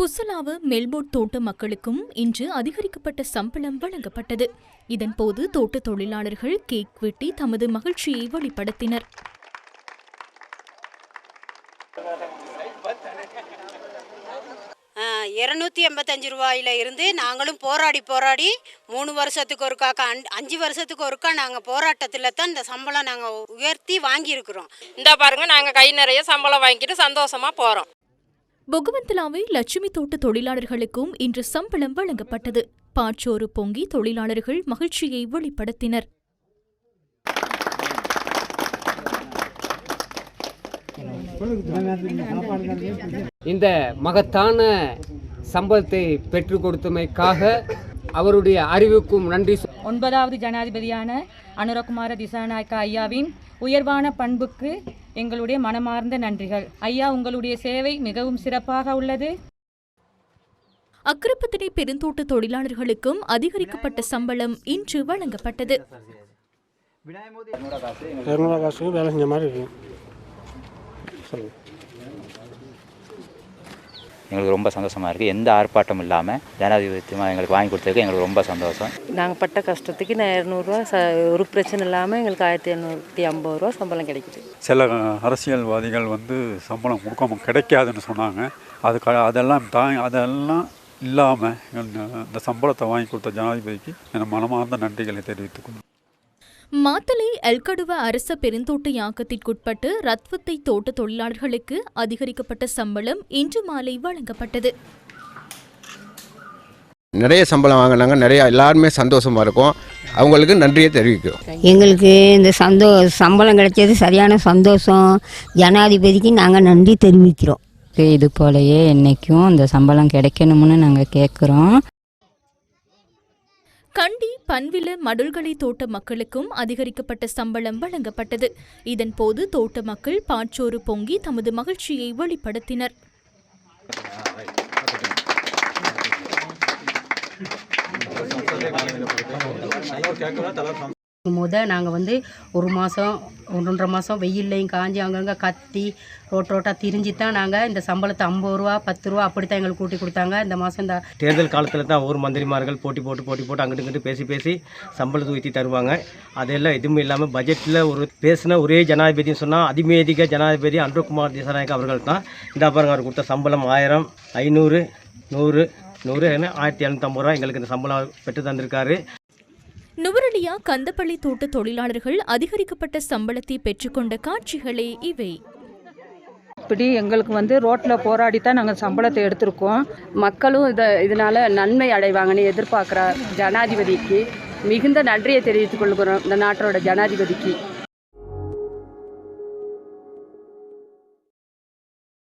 புசலாவ மெல்போர்ட் தோட்ட மக்களுக்கும் இன்று அதிகரிக்கப்பட்ட சம்பளம் வழங்கப்பட்டது. இதன்போது தோட்ட தொழிலாளர்கள் கேக் வெட்டி தமது மகிழ்ச்சியை வெளிப்படுத்தினர். இரநூத்தி எண்பத்தஞ்சு ரூபாயில இருந்து நாங்களும் போராடி போராடி மூணு வருஷத்துக்கு ஒருக்கா அஞ்சு வருஷத்துக்கு ஒருக்கா நாங்கள் போராட்டத்தில் தான் இந்த சம்பளம் நாங்கள் உயர்த்தி வாங்கியிருக்கிறோம். இந்த பாருங்க நாங்கள் கை நிறைய சம்பளம் வாங்கிட்டு சந்தோஷமா போகிறோம் பொகுவந்தலாவை லட்சுமி தோட்ட தொழிலாளர்களுக்கும் இன்று சம்பளம் வழங்கப்பட்டது. பாச்சோறு பொங்கி தொழிலாளர்கள் மகிழ்ச்சியை வெளிப்படுத்தினர். இந்த மகத்தான சம்பளத்தை பெற்றுக் கொடுத்தமைக்காக அவருடைய அறிவுக்கும் நன்றி ஒன்பதாவது ஜனாதிபதியான அனுரகுமார திசாநாயக்கா ஐயாவின் உயர்வான பண்புக்கு எங்களுடைய மனமார்ந்த நன்றிகள். ஐயா உங்களுடைய சேவை மிகவும் சிறப்பாக உள்ளது. அக்கிரப்பத்தினை பெருந்தோட்ட தொழிலாளர்களுக்கும் அதிகரிக்கப்பட்ட சம்பளம் இன்று வழங்கப்பட்டது. வேலை செஞ்ச மாதிரி இருக்கு. எங்களுக்கு ரொம்ப சந்தோஷமாக இருக்குது எந்த ஆர்ப்பாட்டம் இல்லாமல் ஜனாதிபத்தியமாக எங்களுக்கு வாங்கி கொடுத்ததுக்கு எங்களுக்கு ரொம்ப சந்தோஷம். நாங்கள் பட்ட கஷ்டத்துக்கு நான் இரநூறுவா ச ஒரு பிரச்சனை இல்லாமல் எங்களுக்கு ஆயிரத்தி இரநூத்தி ஐம்பது ரூபா சம்பளம் கிடைக்குது. சில அரசியல்வாதிகள் வந்து சம்பளம் கொடுக்காம கிடைக்காதுன்னு சொன்னாங்க. அதுக்கு அதெல்லாம் தா அதெல்லாம் இல்லாமல் இந்த சம்பளத்தை வாங்கி கொடுத்த ஜனாதிபதிக்கு என் மனமார்ந்த நன்றிகளை தெரிவித்துக்கொள்கிறேன். மாத்தலை எல்கடுவ அரச பெருந்தோட்ட யாக்கத்திற்குட்பட்டு ரத்வத்தை தோட்ட தொழிலாளர்களுக்கு அதிகரிக்கப்பட்ட சம்பளம் இன்று மாலை வழங்கப்பட்டது. நிறைய சம்பளம் வாங்கினாங்க. நிறையா எல்லாருமே சந்தோஷமாக இருக்கும். அவங்களுக்கு நன்றியை தெரிவிக்கிறோம். எங்களுக்கு இந்த சந்தோ சம்பளம் கிடைச்சது சரியான சந்தோஷம். ஜனாதிபதிக்கு நாங்கள் நன்றி தெரிவிக்கிறோம். இது போலயே என்னைக்கும் இந்த சம்பளம் கிடைக்கணும்னு நாங்கள் கேட்குறோம் கண்டி பன்வில மடுல்களை தோட்ட மக்களுக்கும் அதிகரிக்கப்பட்ட சம்பளம் வழங்கப்பட்டது. இதன்போது தோட்ட மக்கள் பாற்றோறு பொங்கி தமது மகிழ்ச்சியை வெளிப்படுத்தினர். முத நாங்கள் வந்து ஒரு மாதம் ஒன்றரை மாதம் வெயில்லையும் காஞ்சி அங்கங்கே கத்தி ரோட் ரோட்டாக திரிஞ்சு தான் நாங்கள் இந்த சம்பளத்தை ஐம்பது ரூபா பத்து ரூபா அப்படி தான் எங்களுக்கு கூட்டி கொடுத்தாங்க. இந்த மாதம் இந்த தேர்தல் காலத்தில் தான் ஒவ்வொரு மந்திரிமார்கள் போட்டி போட்டு போட்டி போட்டு அங்கிட்டு இங்கிட்டு பேசி பேசி சம்பளத்தை ஊற்றி தருவாங்க. அதெல்லாம் எதுவுமே இல்லாமல் பட்ஜெட்டில் ஒரு பேசின ஒரே ஜனாதிபதினு சொன்னால் அதிமேதிக ஜனாதிபதி அன்ருகுமார் திசாநாயக் அவர்கள் தான். இந்த பாருங்க அவர் கொடுத்த சம்பளம் ஆயிரம் ஐநூறு நூறு நூறு ஆயிரத்தி எழுநூற்றம்பது ரூபா எங்களுக்கு இந்த சம்பளம் பெற்று தந்திருக்காரு. நுவரலியா கந்தப்பள்ளி தோட்ட தொழிலாளர்கள் அதிகரிக்கப்பட்ட சம்பளத்தை பெற்றுக்கொண்ட காட்சிகளே இவை. இப்படி எங்களுக்கு வந்து ரோட்டில் போராடி தான் நாங்கள் சம்பளத்தை எடுத்திருக்கோம். மக்களும் இதை இதனால் நன்மை அடைவாங்கன்னு எதிர்பார்க்குற ஜனாதிபதிக்கு மிகுந்த நன்றியை தெரிவித்துக் கொள்கிறோம். இந்த நாட்டோட ஜனாதிபதிக்கு.